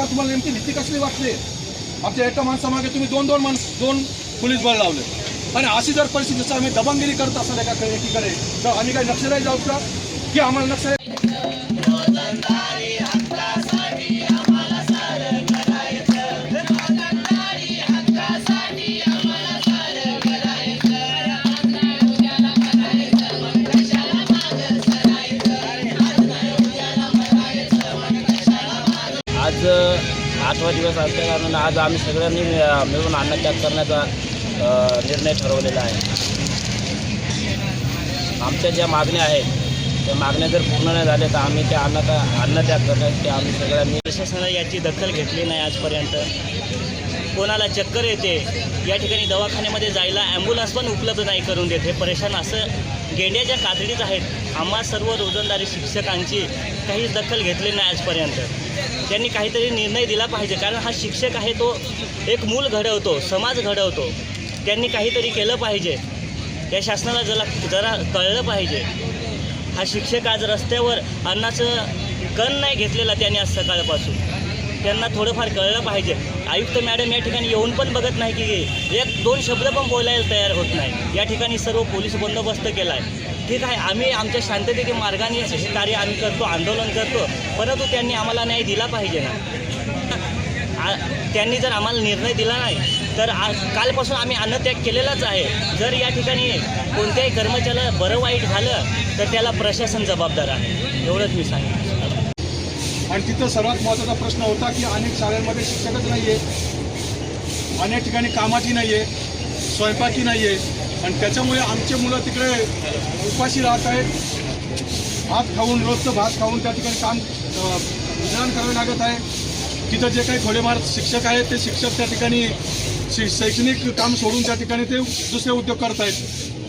अत्याचार तुम्हाला नेमकी नीती कसली वाटते आमच्या एका माणसामागे तुम्ही दोन दोन माणस दोन पोलीस बळ लावले. आणि अशी जर परिस्थिती जसं आम्ही दबंगिरी करत असाल एका एकीकडे तर आम्ही काही नक्षलाही जाऊ का? की आम्हाला नक्षल आठवा दिवस असल्याकारणानं आज आम्ही सगळ्यांनी मिळून अन्नत्याग करण्याचा निर्णय ठरवलेला आहे. आमच्या ज्या मागण्या आहेत त्या मागण्या जर पूर्ण नाही झाल्या तर आम्ही त्या अन्नता अन्नत्याग करण्यासाठी आम्ही सगळ्यांनी प्रशासनाने याची दखल घेतली नाही आजपर्यंत. कोणाला चक्कर येते या ठिकाणी दवाखान्यामध्ये जायला ॲम्ब्युलन्स पण उपलब्ध नाही करून देत. हे परेशान असं गेंड्याच्या कातडीत आहेत. आम्हा सर्व रोजंदारी शिक्षकांची काहीच दखल घेतली नाही आजपर्यंत. त्यांनी काहीतरी निर्णय दिला पाहिजे कारण हा शिक्षक आहे तो एक मूल घडवतो समाज घडवतो. त्यांनी काहीतरी केलं पाहिजे. या शासनाला जरा जरा कळलं पाहिजे. हा शिक्षक आज रस्त्यावर अन्नाचं कण नाही घेतलेला त्यांनी आज सकाळपासून. त्यांना थोडंफार कळलं पाहिजे. आयुक्त मॅडम या ठिकाणी येऊन पण बघत नाही की एक दोन शब्द पण बोलायला तयार होत नाही. या ठिकाणी सर्व पोलीस बंदोबस्त केला आहे ठीक आहे आम्ही आमच्या शांततेच्या मार्गाने हे कार्य आम्ही करतो आंदोलन करतो परंतु त्यांनी आम्हाला न्याय दिला पाहिजे ना. त्यांनी जर आम्हाला निर्णय दिला नाही तर आज कालपासून आम्ही अन्नत्याग केलेलाच आहे. जर या ठिकाणी कोणत्याही कर्मचाऱ्याला बरं वाईट झालं तर त्याला प्रशासन जबाबदार आहे. एवढंच मी सांगितलं आणि तिथं सर्वात महत्त्वाचा प्रश्न होता की अनेक शाळांमध्ये शिक्षकच नाही आहे अनेक ठिकाणी कामाची नाही आहे स्वयंपाकी नाही आहे आणि त्याच्यामुळे आमचे मुलं तिकडे उपाशी राहत आहेत. भात खाऊन रोजचं भात खाऊन त्या ठिकाणी काम निदान करावे लागत आहे. तिथं जे काही थोडेफार शिक्षक आहेत ते शिक्षक त्या ठिकाणी शैक्षणिक काम सोडून त्या ठिकाणी ते दुसरे उद्योग करत आहेत.